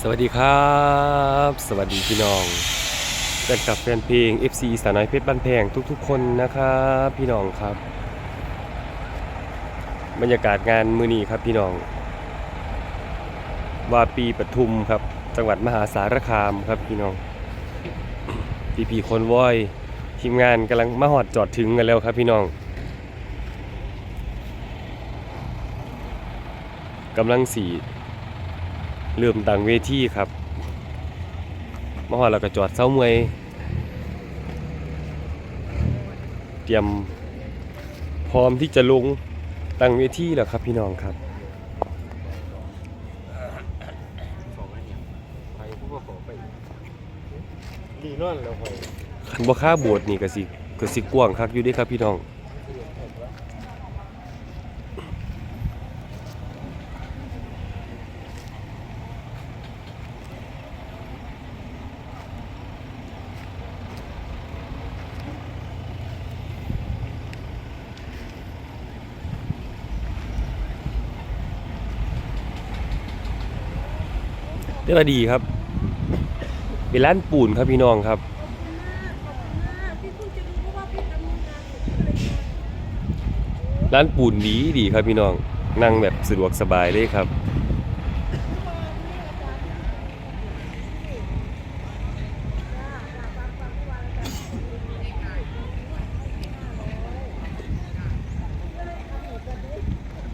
สวัสดีครับ สวัสดีพี่น้องแฟนคลับแฟนเพลง FC สาน้อยเพชรบ้านแพงทุกๆ คนนะครับพี่น้องครับ บรรยากาศงานมือนี้ครับพี่น้อง วาปีปทุมครับ จังหวัดมหาสารคามครับพี่น้องพีพีคนวอยทีมงานกำลังมาหอดจอดถึงกันแล้วครับพี่น้องกำลังสี เริ่มตั้งเวทีครับมาหอดแล้วก็จอดเสามวยเตรียมพร้อมที่จะลงตั้งเวทีแล้วครับพี่น้องครับดีนอนแล้วหอยคันบ่ค่าโบสถ์นี่ก็สิก็สิกว้างคักอยู่เด้ครับพี่น้อง ได้ว่าดีครับ เป็นร้านปูนครับพี่น้องครับร้านร้านปูนดีดีครับพี่น้อง นั่งแบบสะดวกสบายเลยครับ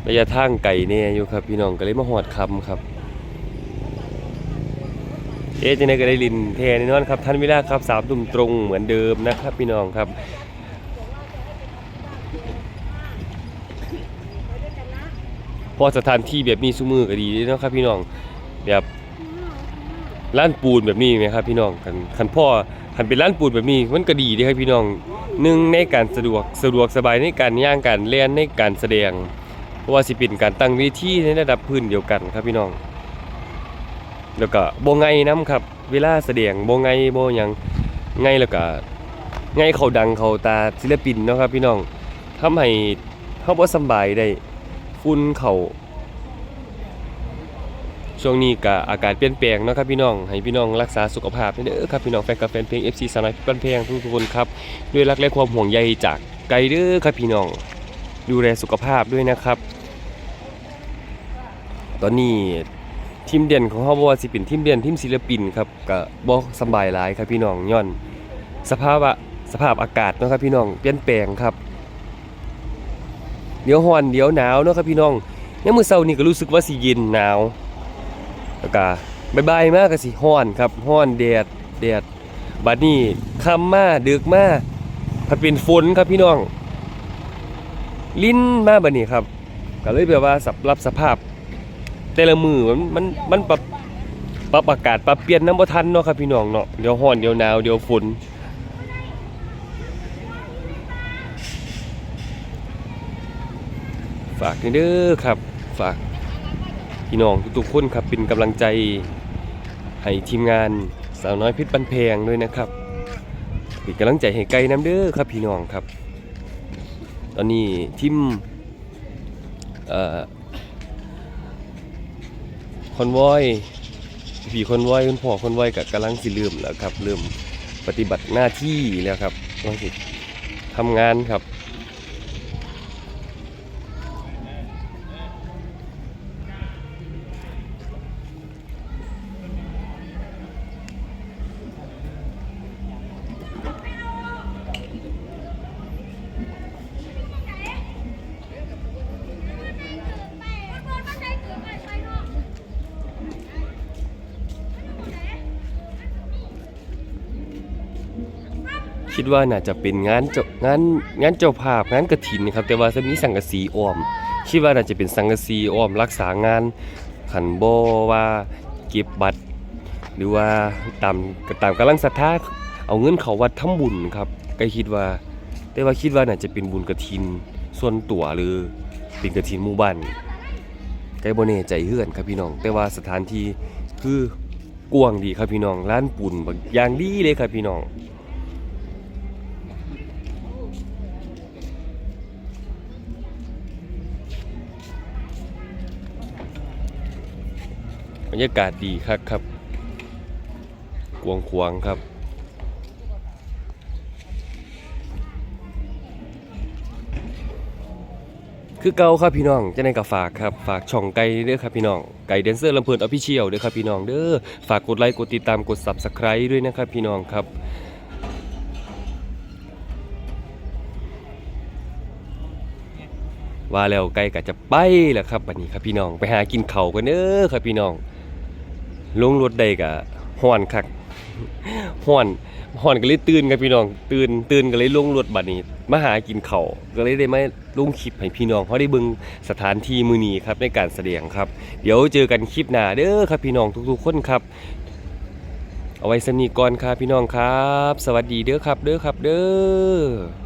ระยะทางไก่เนี่ยอยู่ครับพี่น้องก็เลยมาหอดคำครับ เอ๊ะจังไดก็ได้ลินแทนนอนครับท่านวิลาครับสามตุ่มตรงเหมือนเดิมนะครับพี่น้องครับพอสถานที่แบบนี้ซุมือก็ดีเนาะครับพี่น้องแบบร้านปูนแบบนี้ไหมครับพี่น้องคันคันพ่อคันเป็นร้านปูนแบบนี้มันก็ดีด้ครับพี่น้องหนึ่งในการสะดวกสะดวกสบายในการย่างการเล่นในการแสดงเพราะว่าสิเป็นการตั้งเวทีในระดับพื้นเดียวกันครับพี่น้อง แล้วก็บ่ไงน้ำครับเวลาแสดงบ่ไงบ่ยังไงแล้วก็ไงเขาดังเขาตาศิลปินเนาะครับพี่น้องทำให้เฮาบ่สบายได้ฝุ่นเขาช่วงนี้ก็อากาศเปลี่ยนแปลงเนาะครับพี่น้องให้พี่น้องรักษาสุขภาพเด้อครับพี่น้องแฟนกับแฟนเพลง FC สน้อยบ้นแพงทุกๆคนครับด้วยรักและความห่วงใยจากไกลเด้อครับพี่น้อง ดูแลสุขภาพด้วยนะครับ ตอนนี้ ทีมเด่นของเฮาบ่ว่าสิเป็นทีมเด่นทีมศิลปินครับก็บ่สบายหลายครับพี่น้องย้อน สภาพอะสภาพอากาศเนาะครับพี่น้องเปลี่ยนแปลงครับ เดี๋ยวฮ้อนเดี๋ยวหนาวเนาะครับพี่น้องยามมื้อเช้านี่ก็รู้สึกว่าสิเย็นหนาวแล้วก็บ่ายๆมากก็สิฮ้อนครับฮ้อนแดดแดดบัดนี้ค่ำมาดึกมาถ้าเป็นฝนครับพี่น้อง ลิ้นมาบัดนี้ครับก็เลยแบบว่าสับรับสภาพ แต่ละมือมันมันมันปรับปรับอากาศปรับเปลี่ยนน้ำบ่ทันเนาะครับพี่น้องเนาะเดี๋ยวฮ้อนเดี๋ยวหนาวเดี๋ยวฝนฝากเด้อครับ ฝากพี่น้องทุกๆคนครับเป็นกำลังใจให้ทีมงานสาวน้อยเพชรบันแพงด้วยนะครับเป็นกำลังใจให้ไกลน้ำเด้อครับพี่น้องครับ ตอนนี้ทีมเอ่อ คอนวอยพี่คอนวอยคุณพ่อคอนวอยกับกำลังสิเริ่มแล้วครับเริ่มปฏิบัติหน้าที่แล้วครับกำลังสิทำงานครับ คิดว่าน่าจะเป็นงานเจ้างานงานเจ้าภาพงานกระถินครับ แต่ว่าจะมีสังกะสีอ้อม คิดว่าน่าจะเป็นสังกะสีอ้อมรักษางานขันบ่ว่าเก็บบัตร หรือว่าตามตามกำลังศรัทธาเอาเงินเขาวัดทำบุญครับก็คิดว่า แต่ว่าคิดว่าน่าจะเป็นบุญกระถินส่วนตัวหรือเป็นกระถินหมู่บ้านก็บ่แน่ใจเฮือนครับพี่น้อง แต่ว่าสถานที่คือกว้างดีครับพี่น้องร้านปูนแบักอย่างดีเลยครับพี่น้อง บรรยากาศดีครับครับกวงควงครับ คือเก่าครับพี่น้องจะในกับฝากครับฝากช่องไก่เด้อครับพี่น้องไก่แดนเซอร์ลำเพลินออฟฟิเชียลเด้อครับพี่น้องเด้อฝากกดไลค์กดติดตามกด Subscribe ด้วยนะครับพี่น้องครับว่าแล้วไก่ก็จะไปแล้วครับบัดนี้ครับพี่น้องไปหากินเข้ากันเด้อครับพี่น้อง ลงรถได้ก็ฮ้อนคักฮ้อนฮ้อนก็เลยตื่นครับพี่น้อง ตื่นตื่นก็เลยลงรถบัดนี้มาหากินเขาก็เลยได้มาลงคลิปให้พี่น้องเขาได้เบิ่งสถานที่มือนีครับในการแสดงครับ เดี๋ยวเจอกันคลิปหน้าเด้อครับพี่น้องทุกๆคนครับ เอาไว้สนีก่อนครับพี่น้องครับ สวัสดีเด้อครับ เด้อครับเด้อ